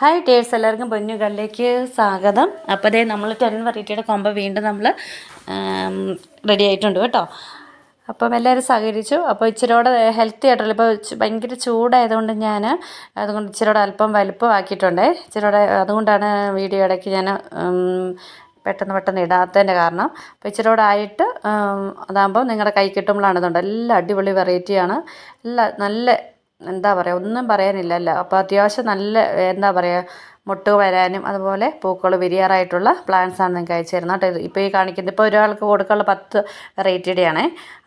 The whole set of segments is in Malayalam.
ഹായ് ടേഴ്സ് എല്ലാവർക്കും പൊന്നുകളിലേക്ക് സ്വാഗതം. അപ്പോൾ അതേ നമ്മൾ ടെൻ വെറൈറ്റിയുടെ കോമ്പോ വീണ്ടും നമ്മൾ റെഡി ആയിട്ടുണ്ട് കേട്ടോ. അപ്പം എല്ലാവരും സഹകരിച്ചു. അപ്പോൾ ഇച്ചിരിയോടെ ഹെൽത്തി ആയിട്ടുള്ള ഇപ്പോൾ ഭയങ്കര ചൂടായതുകൊണ്ട് ഞാൻ അതുകൊണ്ട് ഇച്ചിരിയോടെ അല്പം വലുപ്പമാക്കിയിട്ടുണ്ടേ ഇച്ചിരിയോടെ അതുകൊണ്ടാണ് വീഡിയോ ഇടയ്ക്ക് ഞാൻ പെട്ടെന്ന് പെട്ടെന്ന് ഇടാത്തതിന്റെ കാരണം. അപ്പോൾ ഇച്ചിരിയോടെ ആയിട്ട് അതാകുമ്പോൾ നിങ്ങളുടെ കൈ കിട്ടുമ്പോഴാണ് ഇതുണ്ട്. എല്ലാം അടിപൊളി വെറൈറ്റിയാണ് എല്ലാം നല്ല എന്താ പറയുക ഒന്നും പറയാനില്ലല്ലോ അപ്പോൾ അത്യാവശ്യം നല്ല എന്താ പറയുക മുട്ട് വരാനും അതുപോലെ പൂക്കൾ വിരിയാറായിട്ടുള്ള പ്ലാന്റ്സ് ആണ് നിങ്ങൾക്ക് അയച്ചു തരുന്നത് കേട്ടോ ഇപ്പോൾ ഈ കാണിക്കുന്നത് ഇപ്പോൾ ഒരാൾക്ക് കൊടുക്കാനുള്ള പത്ത് വെറൈറ്റിയുടെയാണ്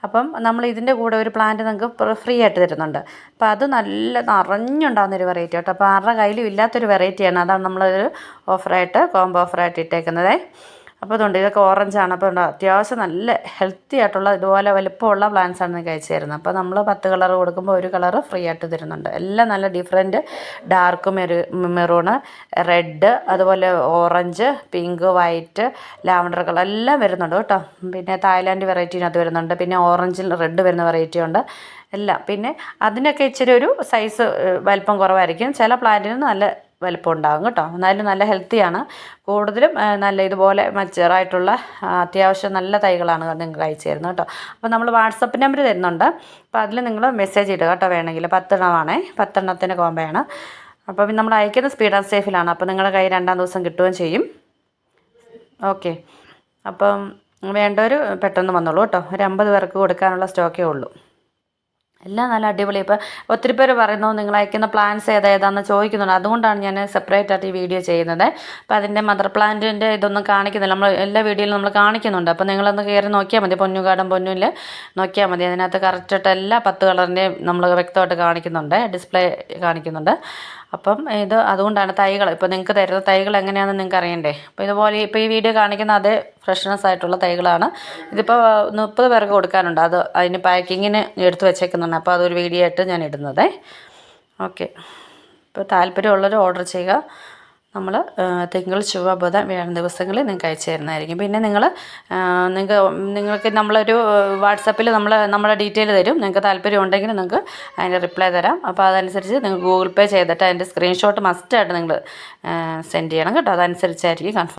അപ്പം നമ്മൾ ഇതിന്റെ കൂടെ ഒരു പ്ലാന്റ് നിങ്ങൾക്ക് ഫ്രീ ആയിട്ട് തരുന്നുണ്ട്. അപ്പോൾ അത് നല്ല നിറഞ്ഞുണ്ടാകുന്നൊരു വെറൈറ്റി കേട്ടോ അപ്പോൾ ആരുടെ കയ്യിലും ഇല്ലാത്തൊരു വെറൈറ്റിയാണ് അതാണ് നമ്മളൊരു ഓഫറായിട്ട് കോംബോ ഓഫറായിട്ട് ഇട്ടേക്കുന്നത്. അപ്പോൾ അതുകൊണ്ട് ഇതൊക്കെ ഓറഞ്ചാണ് അപ്പോൾ അത്യാവശ്യം നല്ല ഹെൽത്തി ആയിട്ടുള്ള ഇതുപോലെ വലുപ്പമുള്ള പ്ലാന്റ്സ് ആണ് നിങ്ങൾക്ക് അയച്ചു തരുന്നത് അപ്പോൾ നമ്മൾ പത്ത് കളർ കൊടുക്കുമ്പോൾ ഒരു കളർ ഫ്രീ ആയിട്ട് തരുന്നുണ്ട്. എല്ലാം നല്ല ഡിഫറെന്റ് ഡാർക്ക് മെറു മെറൂണ് റെഡ് അതുപോലെ orange pink white lavender colour എല്ലാം വരുന്നുണ്ട് കേട്ടോ. പിന്നെ തായ്ലാൻഡ് വെറൈറ്റിനകത്ത് വരുന്നുണ്ട്. പിന്നെ ഓറഞ്ചിൽ റെഡ് വരുന്ന വെറൈറ്റി ഉണ്ട്. എല്ലാം. പിന്നെ അതിനൊക്കെ ഇച്ചിരി ഒരു സൈസ് വലിപ്പം കുറവായിരിക്കും. ചില പ്ലാന്റിന് നല്ല വലിപ്പം ഉണ്ടാകും കേട്ടോ. എന്നാലും നല്ല ഹെൽത്തിയാണ് കൂടുതലും നല്ല ഇതുപോലെ മച്ചറായിട്ടുള്ള അത്യാവശ്യം നല്ല തൈകളാണ് നിങ്ങൾക്ക് അയച്ചു തരുന്നത് കേട്ടോ. അപ്പോൾ നമ്മൾ വാട്സപ്പ് നമ്പർ തരുന്നുണ്ട്. അപ്പോൾ അതിൽ നിങ്ങൾ മെസ്സേജ് ഇടുക കേട്ടോ വേണമെങ്കിൽ. പത്തെണ്ണമാണേ. പത്തെണ്ണത്തിന് കോമ്പയാണ് അപ്പോൾ നമ്മൾ അയക്കുന്ന സ്പീഡ് ആൻഡ് സേഫിലാണ് അപ്പോൾ നിങ്ങളുടെ കൈ രണ്ടാം ദിവസം കിട്ടുകയും ചെയ്യും. ഓക്കെ അപ്പം വേണ്ടവർ പെട്ടെന്ന് വന്നോളൂ കേട്ടോ. ഒരു അമ്പത് പേർക്ക് കൊടുക്കാനുള്ള സ്റ്റോക്കേ ഉള്ളൂ. എല്ലാം നല്ല അടിപൊളി. ഇപ്പോൾ ഒത്തിരി പേര് പറയുന്നു നിങ്ങൾ അയക്കുന്ന പ്ലാന്റ്സ് ഏതാ? ഏതാണെന്ന് ചോദിക്കുന്നുണ്ട്. അതുകൊണ്ടാണ് ഞാൻ സെപ്പറേറ്റ് ആയിട്ട് ഈ വീഡിയോ ചെയ്യുന്നത്. അപ്പോൾ അതിന്റെ മദർ പ്ലാന്റിന്റെ ഇതൊന്നും കാണിക്കുന്നില്ല. നമ്മൾ എല്ലാ വീഡിയോയിലും നമ്മൾ കാണിക്കുന്നുണ്ട്. അപ്പോൾ നിങ്ങളൊന്ന് കയറി നോക്കിയാൽ മതി. പൊന്നുകാടൻ പൊന്നിൽ നോക്കിയാൽ മതി. അതിനകത്ത് കറക്റ്റായിട്ട് എല്ലാ പത്ത് കളറിന്റെയും നമ്മൾ വ്യക്തമായിട്ട് കാണിക്കുന്നുണ്ട്. ഡിസ്പ്ലേ കാണിക്കുന്നുണ്ട്. അപ്പം ഇത് അതുകൊണ്ടാണ് തൈകൾ ഇപ്പോൾ നിങ്ങൾക്ക് തരുന്ന തൈകൾ എങ്ങനെയാണെന്ന് നിങ്ങൾക്ക് അറിയണ്ടേ? അപ്പോൾ ഇതുപോലെ ഇപ്പോൾ ഈ വീഡിയോ കാണിക്കുന്ന അതേ ഫ്രഷ്നെസ് ആയിട്ടുള്ള തൈകളാണ്. ഇതിപ്പോൾ മുപ്പത് പേർക്ക് കൊടുക്കാനുണ്ട്. അത് അതിന് പാക്കിങ്ങിന് എടുത്ത് വെച്ചേക്കുന്നുണ്ട് അപ്പോൾ അതൊരു വീഡിയോ ആയിട്ട് ഞാൻ ഇടുന്നത്. ഓക്കെ ഇപ്പോൾ താല്പര്യമുള്ളവർ ഓർഡർ ചെയ്യുക. നമ്മൾ തിങ്കൾ ചൊവ്വ ബുധൻ വ്യാഴം ദിവസങ്ങളിൽ നിങ്ങൾക്ക് അയച്ചു തരുന്നതായിരിക്കും. പിന്നെ നിങ്ങൾ നിങ്ങൾക്ക് നിങ്ങൾക്ക് നമ്മളൊരു വാട്സപ്പിൽ നമ്മൾ നമ്മുടെ ഡീറ്റെയിൽ തരും. നിങ്ങൾക്ക് താല്പര്യം ഉണ്ടെങ്കിൽ നിങ്ങൾക്ക് അതിന്റെ റിപ്ലൈ തരാം. അപ്പോൾ അതനുസരിച്ച് നിങ്ങൾ ഗൂഗിൾ പേ ചെയ്തിട്ട് അതിന്റെ സ്ക്രീൻഷോട്ട് മസ്റ്റായിട്ട് നിങ്ങൾ സെൻഡ് ചെയ്യണം കേട്ടോ. അതനുസരിച്ചായിരിക്കും കൺഫേം